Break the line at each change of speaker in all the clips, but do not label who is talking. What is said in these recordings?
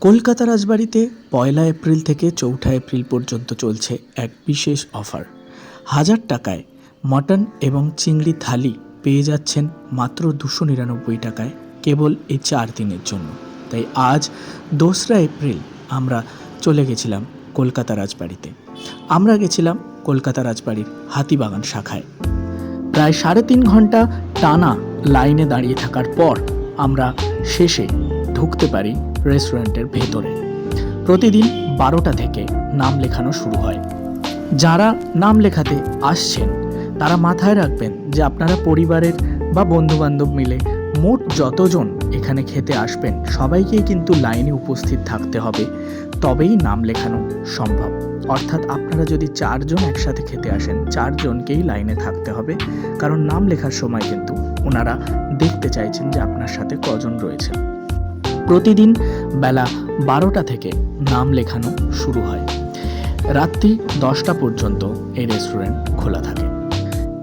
কলকাতা রাজবাড়িতে পয়লা এপ্রিল থেকে চৌঠা এপ্রিল পর্যন্ত চলছে এক বিশেষ অফার। হাজার টাকায় মটন এবং চিংড়ি থালি পেয়ে যাচ্ছেন মাত্র দুশো নিরানব্বই টাকায় কেবল এই চার দিনের জন্য। তাই আজ দোসরা এপ্রিল আমরা চলে গেছিলাম কলকাতা রাজবাড়িতে। আমরা গেছিলাম কলকাতা রাজবাড়ির হাতিবাগান শাখায়। প্রায় সাড়ে তিন ঘণ্টা টানা লাইনে দাঁড়িয়ে থাকার পর আমরা শেষে ঢুকতে পারি রেস্টুরেন্টের ভেতরে। প্রতিদিন বারোটা থেকে নাম লেখানো শুরু হয়। যারা নাম লেখাতে আসছেন, তারা মাথায় রাখবেন যে আপনারা পরিবারের বা বন্ধুবান্ধব মিলে মোট যতজন এখানে খেতে আসবেন, সবাইকেই কিন্তু লাইনে উপস্থিত থাকতে হবে। তবেই নাম লেখানো সম্ভব। অর্থাৎ আপনারা যদি চারজন একসাথে খেতে আসেন, চারজনকেই লাইনে থাকতে হবে। কারণ নাম লেখার সময় কিন্তু ওনারা দেখতে চাইছেন যে আপনার সাথে কজন রয়েছে প্রতিদিন বেলা বারোটা থেকে নাম লেখানো শুরু হয়। রাত্রি দশটা পর্যন্ত এই রেস্টুরেন্ট খোলা থাকে।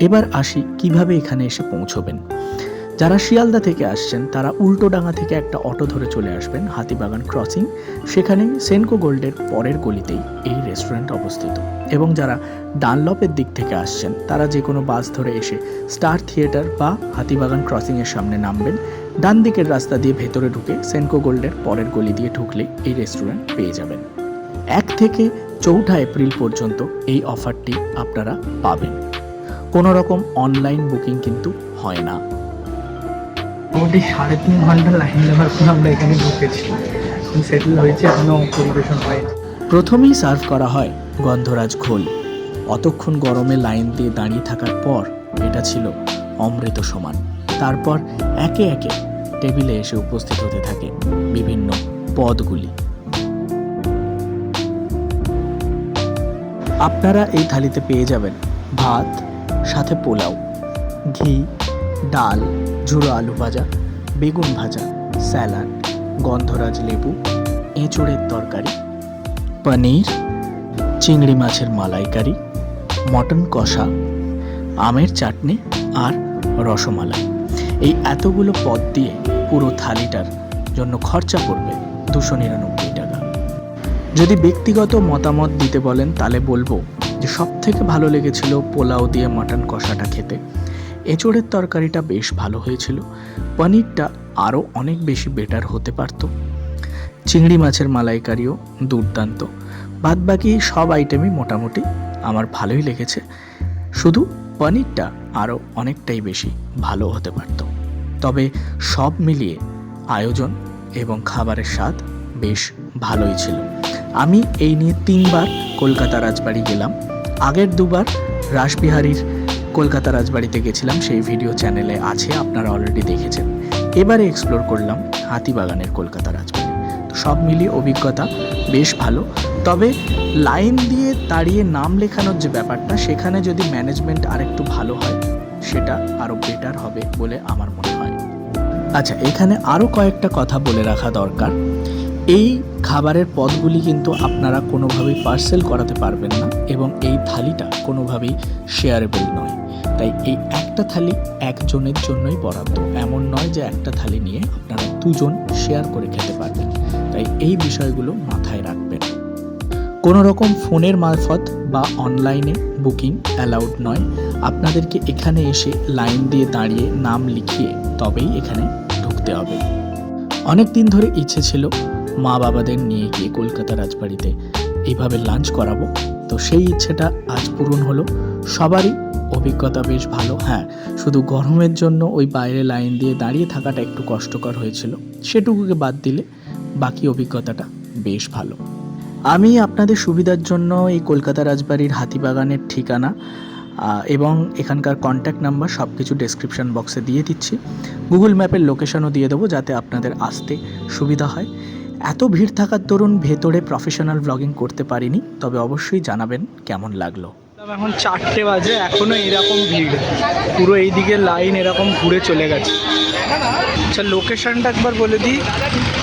এবার আসি কীভাবে এখানে এসে পৌঁছবেন। যারা শিয়ালদা থেকে আসছেন, তারা উল্টোডাঙ্গা থেকে একটা অটো ধরে চলে আসবেন, হাতিবাগান ক্রসিং সেখানে সেনকো গোল্ডের পরের গলিতেই এই রেস্টুরেন্ট অবস্থিত। এবং যারা ডানলপের দিক থেকে আসছেন, তারা যে কোনো বাস ধরে এসে স্টার থিয়েটার বা হাতিবাগান ক্রসিংয়ের সামনে নামবেন। ডান দিকের রাস্তা দিয়ে ভেতরে ঢুকে সেনকো গোল্ডের পরের গলি দিয়ে ঢুকলে এই রেস্টুরেন্ট পেয়ে যাবেন। এক থেকে চৌঠা এপ্রিল পর্যন্ত এই অফারটি আপনারা পাবেন। কোনো রকম অনলাইন বুকিং কিন্তু হয় না।
মোটামুটি সাড়ে তিন ঘণ্টা লাইন নেওয়ার পর আমরা এখানে ঢুকেছি। সেটেল হয়েছে এখনও পরিবেশন হয়নি
প্রথমেই সার্ভ করা হয় গন্ধরাজ ঘোল অতক্ষণ গরমে লাইন দিয়ে দাঁড়িয়ে থাকার পর এটা ছিল অমৃত সমান। তারপর একে একে টেবিলে এসে উপস্থিত হতে থাকে বিভিন্ন পদগুলি। আপনারা এই থালিতে পেয়ে যাবেন ভাত, সাথে পোলাও, ঘি, ডাল, ঝুড়ো আলু ভাজা, বেগুন ভাজা, স্যালাড, গন্ধরাজ লেবু, এঁচোড়ের তরকারি, পনির, চিংড়ি মাছের মালাইকারি, মটন কষা, আমের চাটনি আর রসমালাই। এই এতগুলো পদ দিয়ে পুরো থালিটার জন্য খরচা পড়বে দুশো নিরানব্বই টাকা। যদি ব্যক্তিগত মতামত দিতে বলেন, তাহলে বলব যে সব থেকে ভালো লেগেছিল পোলাও দিয়ে মাটন কষাটা খেতে। এঁচোড়ের তরকারিটা বেশ ভালো হয়েছিল, পনিরটা আরও অনেক বেশি বেটার হতে পারতো। চিংড়ি মাছের মালাইকারিও দুর্দান্ত। বাদ বাকি সব আইটেমই মোটামুটি আমার ভালোই লেগেছে। শুধু পনিরটা আরও অনেকটাই বেশি ভালো হতে পারত। তবে সব মিলিয়ে আয়োজন এবং খাবারের স্বাদ বেশ ভালোই ছিল। আমি এই নিয়ে তিনবার কলকাতা রাজবাড়ি গেলাম। আগের দুবার রাসবিহারীর কলকাতা রাজবাড়িতে গেছিলাম, সেই ভিডিও চ্যানেলে আছে, আপনারা অলরেডি দেখেছেন। এবারে এক্সপ্লোর করলাম হাতিবাগানের কলকাতা রাজবাড়ি। তো সব মিলিয়ে অভিজ্ঞতা বেশ ভালো। তবে লাইন দিয়ে দাঁড়িয়ে নাম লেখানোর যে ব্যাপারটা, সেখানে যদি ম্যানেজমেন্ট আরেকটু ভালো হয় সেটা আরও বেটার হবে বলে আমার মনে হয়। আচ্ছা এখানে আরও কয়েকটা কথা বলে রাখা দরকার। এই খাবারের পদগুলি কিন্তু আপনারা কোনোভাবেই পার্সেল করাতে পারবেন না এবং এই থালিটা কোনোভাবেই শেয়ারেবল নয়। তাই এই একটা থালি একজনের জন্যই বরাদ্দ। এমন নয় যে একটা থালি নিয়ে আপনারা দুজন শেয়ার করে খেতে পারবেন। তাই এই বিষয়গুলো মাথায় রাখবেন। কোনো রকম ফোনের মারফত বা অনলাইনে বুকিং অ্যালাউড নয়। আপনাদেরকে এখানে এসে লাইন দিয়ে দাঁড়িয়ে নাম লিখিয়ে তবেই এখানে ঢুকতে হবে। অনেক দিন ধরে ইচ্ছে ছিল মা বাবাদের নিয়ে গিয়ে কলকাতা রাজবাড়িতে এইভাবে লাঞ্চ করাবো। তো সেই ইচ্ছেটা আজ পূরণ হলো। সবারই অভিজ্ঞতা বেশ ভালো। হ্যাঁ শুধু গরমের জন্য ওই বাইরে লাইন দিয়ে দাঁড়িয়ে থাকাটা একটু কষ্টকর হয়েছিল। সেটুকুকে বাদ দিলে বাকি অভিজ্ঞতাটা বেশ ভালো। আমি আপনাদের সুবিধার জন্য এই কলকাতা রাজবাড়ির হাতিবাগানের ঠিকানা এবং এখানকার কন্ট্যাক্ট নাম্বার সব কিছু ডেসক্রিপশন বক্সে দিয়ে দিচ্ছি। গুগল ম্যাপের লোকেশনও দিয়ে দেবো যাতে আপনাদের আসতে সুবিধা হয়। এত ভিড় থাকার দরুন ভেতরে প্রফেশনাল ব্লগিং করতে পারিনি, তবে অবশ্যই জানাবেন কেমন লাগল।
এখন চারটে বাজে, এখনও এরকম ভিড়। পুরো এইদিকে লাইন এরকম ঘুরে চলে গেছে। আচ্ছা লোকেশনটা একবার বলে দিই।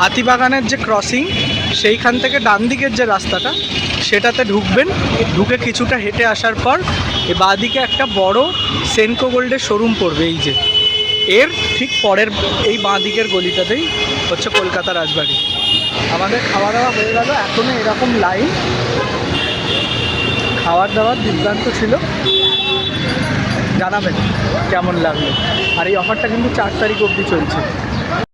হাতিবাগানের যে ক্রসিং সেইখান থেকে ডান দিকের যে রাস্তাটা, সেটাতে ঢুকবেন। ঢুকে কিছুটা হেঁটে আসার পর এই বাঁদিকে একটা বড় সেনকো গোল্ডের শোরুম পড়বে এই যে। এর ঠিক পরের এই বাঁ দিকের গলিটাতেই হচ্ছে কলকাতা রাজবাড়ি। আমাদের খাওয়া দাওয়া হয়ে গেল এখনও এরকম লাইন খাবার দাবার দুর্দান্ত ছিল। জানাবেন কেমন লাগল। আর এই অফারটা কিন্তু চার তারিখ অবধি চলছে।